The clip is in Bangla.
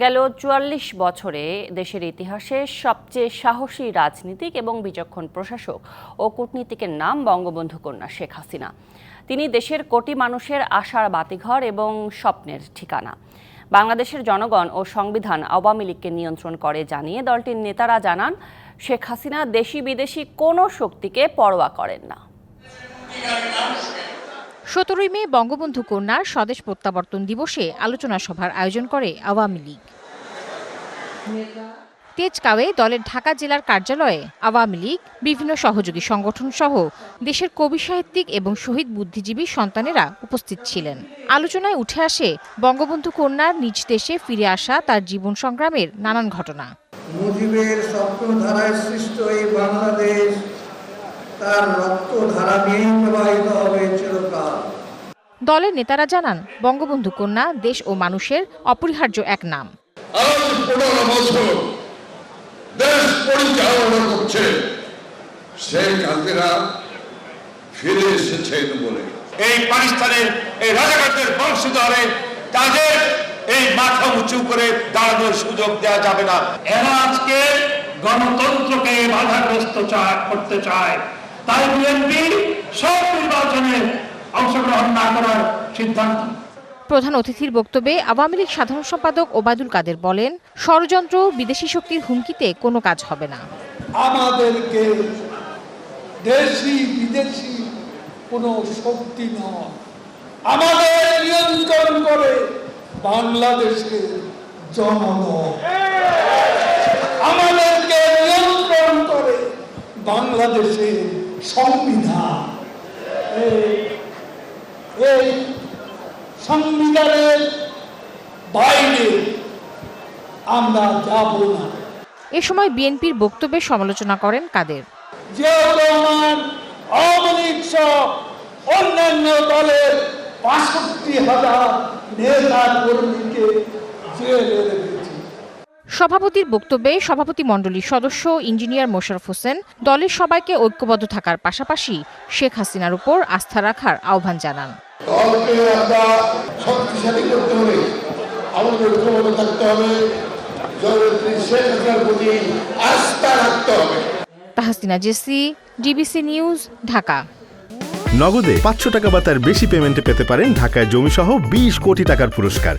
গেল চুয়াল্লিশ বছরে দেশের ইতিহাসে সবচেয়ে সাহসী রাজনীতিক এবং বিচক্ষণ প্রশাসক ও কূটনীতিকের নাম বঙ্গবন্ধু কন্যা শেখ হাসিনা। তিনি দেশের কোটি মানুষের আশার বাতিঘর এবং স্বপ্নের ঠিকানা। বাংলাদেশের জনগণ ও সংবিধান আওয়ামী লীগকে নিয়ন্ত্রণ করে জানিয়ে দলটির নেতারা জানান, শেখ হাসিনা দেশি বিদেশি কোনো শক্তিকে পরোয়া করেন না। সতেরোই মে বঙ্গবন্ধু কন্যার স্বদেশ প্রত্যাবর্তন দিবসে আলোচনা সভার আয়োজন করে আওয়ামী লীগ। তেজকাওয়ে দলের ঢাকা জেলার কার্যালয়ে আওয়ামী লীগ, বিভিন্ন সহযোগী সংগঠন সহ দেশের কবি সাহিত্যিক এবং শহীদ বুদ্ধিজীবী সন্তানেরা উপস্থিত ছিলেন। আলোচনায় উঠে আসে বঙ্গবন্ধু কন্যার নিজ দেশে ফিরে আসা তার জীবন সংগ্রামের নানান ঘটনা। মুজিবের স্বপ্নধারায় সৃষ্ট এই বাংলাদেশ তার নিয়েই প্রবাহিত হবে চিরকাল। দলের নেতারা জানান বঙ্গবন্ধু কন্যা দেশ ও মানুষের অপরিহার্য এক নাম। আজ দেশ পরিচালনা করছে। শেখ হাসিনা ফিরে এসেছেন বলে। এই পাকিস্তানের এই রাজাকারদের বংশধরে তাদের এই মাথা উঁচু করে দাঁড়ানোর সুযোগ দেওয়া যাবে না। এরা আজকে গণতন্ত্রকে বাধাগ্রস্ত করতে চায়। তাই বিএনপি সব নির্বাচনে অংশগ্রহণ না করার সিদ্ধান্ত। প্রধান অতিথির বক্তব্যে আওয়ামী লীগ সাধারণ সম্পাদক ওবায়দুল কাদের বলেন ষড়যন্ত্র বিদেশি শক্তির হুমকিতে কোনো কাজ হবে না। আমাদেরকে দেশি বিদেশি কোনো শক্তি নয়। আমাদের নিয়ন্ত্রণ করে বাংলাদেশের জনগণ আমাদেরকে নিয়ন্ত্রণ করে বাংলাদেশের সংবিধান। সংবিধানের বাইরে আমরা যাব না। এ সময় বিএনপির বক্তব্যে সমালোচনা করেন কাদের? রহমান আওয়ামী লীগ অন্যান্য দলের বাষট্টি হাজার নেতা কর্মীকে জেলে রেখেছে। সভাপতির বক্তব্যে সভাপতি মণ্ডলীর সদস্য ইঞ্জিনিয়ার মোশারফ হোসেন দলের সবাইকে ঐক্যবদ্ধ থাকার পাশাপাশি শেখ হাসিনার উপর আস্থা রাখার আহ্বান জানান। দলকে আমরা শক্তিশালী করতে হবে আমাদের ঐক্যবদ্ধ থাকতে হবে জননেত্রী শেখ হাসিনার প্রতি আস্থা রাখতে হবে। Tahsina JC DBC news Dhaka. নগদে পাঁচশো টাকা বা তার বেশি পেমেন্টে পেতে পারেন ঢাকায় জমিসহ বিশ কোটি টাকার পুরস্কার।